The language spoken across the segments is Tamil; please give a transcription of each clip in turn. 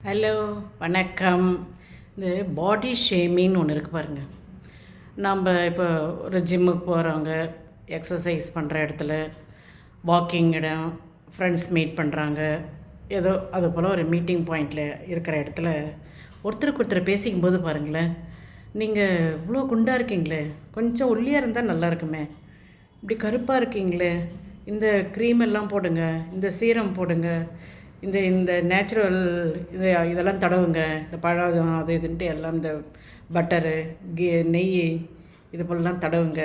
ஹலோ வணக்கம். இந்த பாடி ஷேமின்னு ஒன்று இருக்குது பாருங்கள் நம்ம இப்போ ஒரு ஜிம்முக்கு போகிறவங்க எக்ஸசைஸ் பண்ணுற இடத்துல வாக்கிங் இடம் ஃப்ரெண்ட்ஸ் மீட் பண்ணுறாங்க ஏதோ அது போல் ஒரு மீட்டிங் பாயிண்டில் இருக்கிற இடத்துல ஒருத்தருக்கு ஒருத்தர் பேசிக்கும் போது பாருங்களேன் நீங்கள் இவ்வளோ குண்டாக இருக்கீங்களே கொஞ்சம் ஒல்லியாக இருந்தால் நல்லா இருக்குமே. இப்படி கருப்பாக இருக்கீங்களே இந்த க்ரீம் எல்லாம் போடுங்க இந்த சீரம் போடுங்க இந்த இந்த நேச்சுரல் இது இதெல்லாம் தடவுங்க. இந்த பழம் அது இதுன்ட்டு எல்லாம் இந்த பட்டரு கீ நெய் இது போலலாம் தடவுங்க.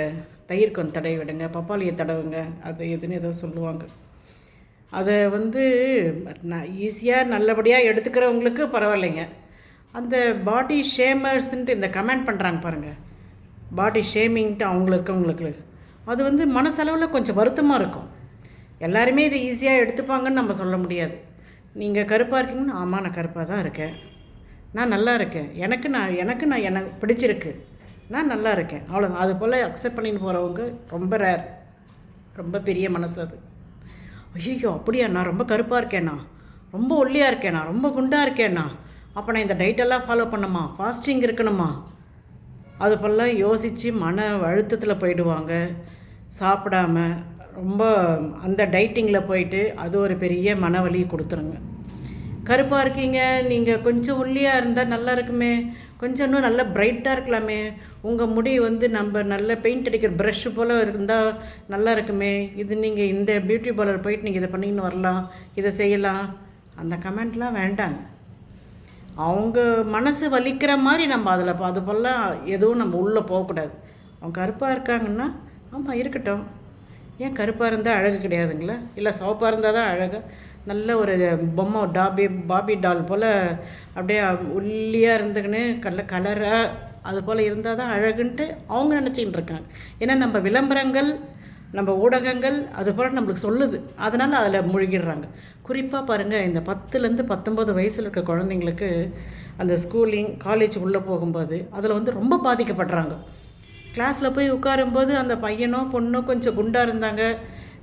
தயிர் கொஞ்சம் தடவி விடுங்க. பப்பாளியை தடவுங்க. அது எதுன்னு ஏதோ சொல்லுவாங்க. அதை வந்து நான் ஈஸியாக நல்லபடியாக எடுத்துக்கிறவங்களுக்கு பரவாயில்லைங்க. அந்த பாடி ஷேமர்ஸ்ன்ட்டு இந்த கமெண்ட் பண்ணுறாங்க பாருங்கள் பாடி ஷேமிங்ட்டு அவங்களுக்கு அவங்களுக்கு அது வந்து மனசளவில் கொஞ்சம் வருத்தமாக இருக்கும். எல்லாருமே இதை ஈஸியாக எடுத்துப்பாங்கன்னு நம்ம சொல்ல முடியாது. நீங்கள் கருப்பாக இருக்கீங்கன்னா ஆமாம் நான் கருப்பாக தான் இருக்கேன். நான் நல்லா இருக்கேன். எனக்கு நான் எனக்கு நான் எனக்கு பிடிச்சிருக்கு. நான் நல்லா இருக்கேன். அவ்வளோதான் அது போல் அக்செப்ட் பண்ணிட்டு போகிறவங்க ரொம்ப ரேர் ரொம்ப பெரிய மனசு அது. ஐயோ அப்படியா? நான் ரொம்ப கருப்பாக இருக்கேண்ணா ரொம்ப ஒல்லியாக இருக்கேண்ணா ரொம்ப குண்டாக இருக்கேண்ணா அப்போ நான் இந்த டைட்டெல்லாம் ஃபாலோ பண்ணணுமா? ஃபாஸ்டிங் இருக்கணுமா? அது போலலாம் யோசித்து மன அழுத்தத்தில் போயிடுவாங்க. சாப்பிடாம ரொம்ப அந்த டைட்டிங்கில் போயிட்டு அது ஒரு பெரிய மனவலி கொடுத்துருங்க. கருப்பாக இருக்கீங்க நீங்கள் கொஞ்சம் ஒல்லியாக இருந்தால் நல்லா இருக்குமே கொஞ்சம் இன்னும் நல்லா பிரைட்டாக இருக்கலாமே உங்கள் முடி வந்து நம்ம நல்ல பெயிண்ட் அடிக்கிற ப்ரஷ் போல் இருந்தால் நல்லா இருக்குமே இது நீங்கள் இந்த பியூட்டி பார்லர் போயிட்டு நீங்கள் இதை பண்ணிக்கின்னு வரலாம் இதை செய்யலாம். அந்த கமெண்ட்லாம் வேண்டாங்க. அவங்க மனசு வலிக்கிற மாதிரி நம்ம அதில் அது போலாம் எதுவும் நம்ம உள்ளே போகக்கூடாது. அவங்க கருப்பாக இருக்காங்கன்னா ஆமாம் இருக்கட்டும். ஏன் கருப்பாக இருந்தால் அழகு கிடையாதுங்களா? இல்லை சிவப்பாக இருந்தால் தான் அழகு? நல்ல ஒரு பொம்மை டாபி பாபி டால் போல் அப்படியே ஒல்லியாக இருந்துக்கின்னு கல்ல கலராக அது போல் இருந்தால் தான் அழகுன்ட்டு அவங்க நினச்சிக்கிட்டு இருக்காங்க. ஏன்னா நம்ம விளம்பரங்கள் நம்ம ஊடகங்கள் அது போல் நம்மளுக்கு சொல்லுது. அதனால் அதில் மூழ்கிடுறாங்க. குறிப்பாக பாருங்கள் இந்த பத்துலேருந்து பத்தொம்பது வயசில் இருக்க குழந்தைங்களுக்கு அந்த ஸ்கூலிங் காலேஜ் உள்ளே போகும்போது அதில் வந்து ரொம்ப பாதிக்கப்படுறாங்க. கிளாஸில் போய் உட்காரும்போது அந்த பையனோ பொண்ணோ கொஞ்சம் குண்டாக இருந்தாங்க.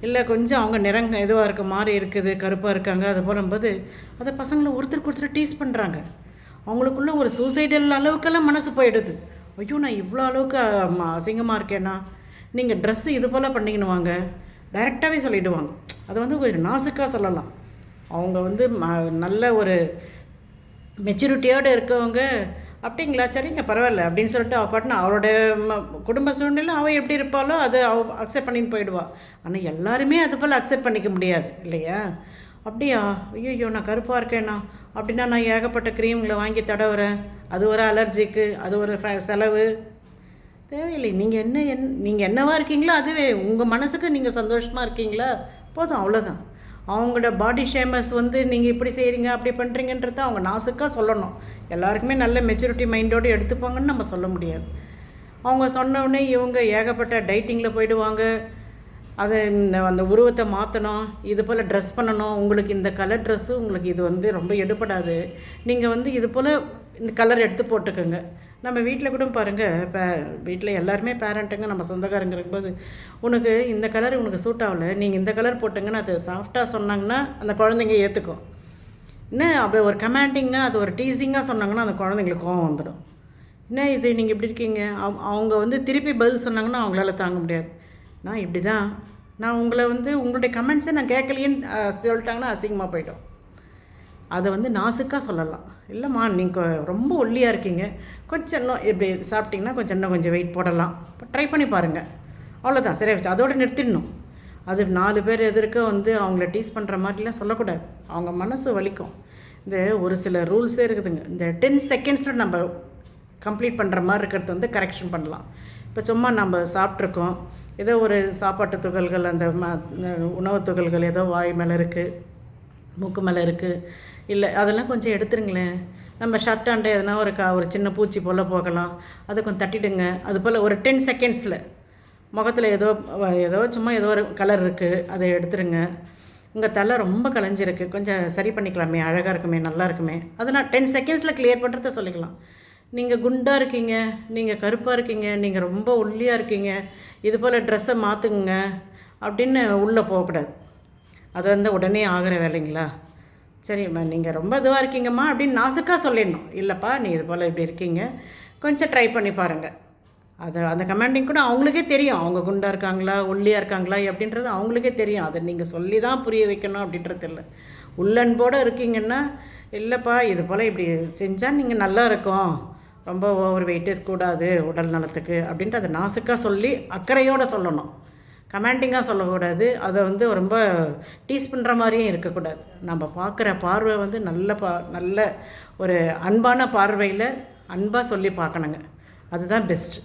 இல்லை கொஞ்சம் அவங்க நிறங்க இதுவாக இருக்க மாதிரி இருக்குது கருப்பாக இருக்காங்க அது போலும்போது அதை பசங்களை ஒருத்தருக்கு ஒருத்தர் டீஸ் பண்ணுறாங்க அவங்களுக்குள்ள ஒரு சூசைடல் அளவுக்கெல்லாம் மனசு போயிடுது. ஐயோ நான் இவ்வளோ அளவுக்கு அசிங்கமாக இருக்கேன்னா நீங்கள் ட்ரெஸ்ஸு இது போல் பண்ணிக்கணுவாங்க டைரெக்டாகவே சொல்லிவிடுவாங்க அதை வந்து ஒரு நாசுக்காக சொல்லலாம். அவங்க வந்து ம நல்ல ஒரு மெச்சூரிட்டியோடு இருக்கவங்க அப்படிங்களா? சரிங்க பரவாயில்ல. அப்படின்னு சொல்லிட்டு அவள் பாட்டுன்னு அவளோட ம- குடும்ப சூழ்நிலை அவள் எப்படி இருப்பாளோ அது அவள் அக்செப்ட் பண்ணின்னு போயிடுவா. ஆனால் எல்லாருமே அது போல் அக்செப்ட் பண்ணிக்க முடியாது இல்லையா? அப்படியா? ஐயோ நான் கருப்பாக இருக்கேண்ணா அப்படின்னா நான் ஏகப்பட்ட க்ரீம்களை வாங்கி தடவுறேன் அது ஒரு அலர்ஜிக்கு அது ஒரு செலவு. தேவையில்லை. நீங்கள் என்ன என் நீங்கள் என்னவா இருக்கீங்களோ அதுவே. உங்கள் மனசுக்கு நீங்கள் சந்தோஷமாக இருக்கீங்களா? போதும் அவ்வளோதான் அவங்களோட பாடி ஷேமஸ் வந்து நீங்கள் இப்படி செய்கிறீங்க அப்படி பண்ணுறீங்கன்றத அவங்க நாசுக்காக சொல்லணும். எல்லாருக்குமே நல்ல மெச்சூரிட்டி மைண்டோடு எடுத்துப்பாங்கன்னு நம்ம சொல்ல முடியாது. அவங்க சொன்னோடனே இவங்க ஏகப்பட்ட டைட்டிங்கில் போயிடுவாங்க. அதை இந்த அந்த உருவத்தை மாற்றணும் இது போல் ட்ரெஸ் பண்ணணும். உங்களுக்கு இந்த கலர் ட்ரெஸ்ஸு உங்களுக்கு இது வந்து ரொம்ப எடுபடாது. நீங்கள் வந்து இது போல் இந்த கலர் எடுத்து போட்டுக்கோங்க. நம்ம வீட்டில் கூட பாருங்கள் இப்போ வீட்டில் எல்லாருமே பேரண்ட்டுங்க நம்ம சொந்தக்காரங்க இருக்கும்போது உனக்கு இந்த கலர் உனக்கு சூட் ஆகல நீங்கள் இந்த கலர் போட்டுங்கன்னு அது சாஃப்டாக சொன்னாங்கன்னா அந்த குழந்தைங்க ஏற்றுக்கும் என்ன அப்படி ஒரு கமாண்டிங்காக அது ஒரு டீசிங்காக சொன்னாங்கன்னா அந்த குழந்தைங்களுக்கு கோவம் வந்துடும் என்ன இது நீங்கள் இப்படி இருக்கீங்க? அவ் அவங்க வந்து திருப்பி பதில் சொன்னாங்கன்னா அவங்களால தாங்க முடியாது. நான் இப்படி தான் நான் உங்களை வந்து உங்களுடைய கமெண்ட்ஸை நான் கேட்கலையேன்னு சொல்லிட்டாங்கன்னா அசிங்கமாக போயிட்டோம் அதை வந்து நாசுக்காக சொல்லலாம். இல்லைம்மா நீங்கள் ரொம்ப ஒல்லியாக இருக்கீங்க. கொஞ்சம் இன்னும் இப்படி சாப்பிட்டிங்கன்னா கொஞ்சம் இன்னும் கொஞ்சம் வெயிட் போடலாம். ட்ரை பண்ணி பாருங்கள் அவ்வளோதான் சரியா வச்சு அதோட நிறுத்திடணும். அது நாலு பேர் எதிர்க்க வந்து அவங்கள டீஸ் பண்ணுற மாதிரிலாம் சொல்லக்கூடாது. அவங்க மனசு வலிக்கும். இந்த ஒரு சில ரூல்ஸே இருக்குதுங்க. இந்த டென் செகண்ட்ஸில் நம்ம கம்ப்ளீட் பண்ணுற மாதிரி இருக்கிறது வந்து கரெக்ஷன் பண்ணலாம். இப்போ சும்மா நம்ம சாப்பிட்ருக்கோம் ஏதோ ஒரு சாப்பாட்டு துகள்கள் அந்த ம உணவு துகள்கள் ஏதோ வாய் மேலே இருக்குது மூக்கு மேலே இருக்குது இல்லை அதெல்லாம் கொஞ்சம் எடுத்துருங்களேன். நம்ம ஷர்ட் ஆண்டை எதனா ஒரு கா ஒரு சின்ன பூச்சி போல் போகலாம். அதை கொஞ்சம் தட்டிடுங்க. அது போல் ஒரு டென் செகண்ட்ஸில் முகத்தில் ஏதோ ஏதோ சும்மா ஏதோ ஒரு கலர் இருக்குது அதை எடுத்துருங்க. உங்கள் தலை ரொம்ப கலைஞ்சிருக்கு. கொஞ்சம் சரி பண்ணிக்கலாமே. அழகாக இருக்குமே நல்லா இருக்குமே. அதெல்லாம் டென் செகண்ட்ஸில் கிளியர் பண்ணுறத சொல்லிக்கலாம். நீங்கள் குண்டாக இருக்கீங்க நீங்கள் கருப்பாக இருக்கீங்க நீங்கள் ரொம்ப ஒல்லியாக இருக்கீங்க இது போல் ட்ரெஸ்ஸை மாற்றுங்க அப்படின்னு உள்ளே போகக்கூடாது. அது வந்து உடனே ஆகிற வேலைங்களா? சரிம்மா நீங்கள் ரொம்ப இதுவாக இருக்கீங்கம்மா அப்படின்னு நாசுக்காக சொல்லிடணும். இல்லைப்பா நீ இது போல் இப்படி இருக்கீங்க. கொஞ்சம் ட்ரை பண்ணி பாருங்கள் அது அந்த கமாண்டிங் கூட அவங்களுக்கே தெரியும். அவங்க குண்டாக இருக்காங்களா ஒல்லியாக இருக்காங்களா அப்படின்றது அவங்களுக்கே தெரியும். அதை நீங்கள் சொல்லி தான் புரிய வைக்கணும் அப்படின்றது இல்லை. உள்ளன்போடு இருக்கீங்கன்னா இல்லைப்பா இது போல் இப்படி செஞ்சால் நீங்கள் நல்லா இருக்கும். ரொம்ப ஓவர் வெயிட் இருக்கக்கூடாது உடல் நலத்துக்கு அப்படின்ட்டு அதை நாசுக்காக சொல்லி அக்கறையோடு சொல்லணும். கமெண்டிங்காக சொல்லக்கூடாது. அதை வந்து ரொம்ப டீஸ் பண்ணுற மாதிரியும் இருக்கக்கூடாது. நம்ம பார்க்குற பார்வை வந்து நல்ல பா நல்ல ஒரு அன்பான பார்வையில் அன்பாக சொல்லி பார்க்கணுங்க. அதுதான் பெஸ்ட்டு.